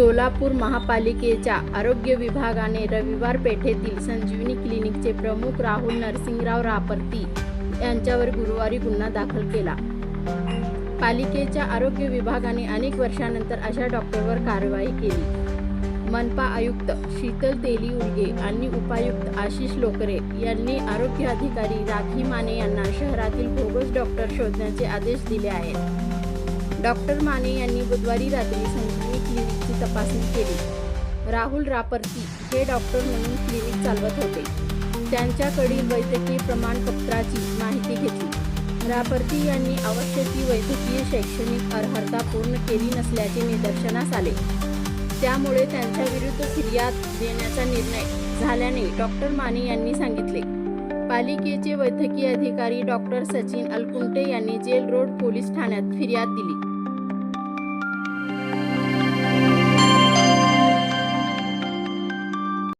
सोलापूर महापालिकेच्या आरोग्य विभागाने रविवार पेठेतील संजीवनी क्लिनिकचे प्रमुख राहुल नरसिंगराव रापर्ती यांच्यावर गुरुवारी गुन्हा दाखल केला. पालिकेच्या आरोग्य विभागाने अनेक वर्षानंतर अशा डॉक्टरवर कारवाई केली. मनपा आयुक्त शीतल तेली उर्गे आणि उपायुक्त आशिष लोकरे यांनी आरोग्य अधिकारी राखी माने यांना शहरातील बोगस डॉक्टर शोधण्याचे आदेश दिले आहेत. डॉक्टर माने यांनी बुधवारी रात्री संजीवनी क्लिनिक तपासणी केली. राहुल रापर्ती हे डॉक्टर म्हणून क्लिनिक चालवत होते. त्यांच्याकडील वैद्यकीय प्रमाणपत्राची माहिती घेतली. रापर्ती यांनी आवश्यक ती वैद्यकीय शैक्षणिक अर्हता पूर्ण केली नसल्याचे निदर्शनास आले. त्यामुळे त्यांच्याविरुद्ध फिर्याद देण्याचा निर्णय झाल्याने डॉक्टर माने यांनी सांगितले. पालिकेचे वैद्यकीय अधिकारी डॉक्टर सचिन अलकुंटे यांनी जेल रोड पोलीस ठाण्यात फिर्याद दिली.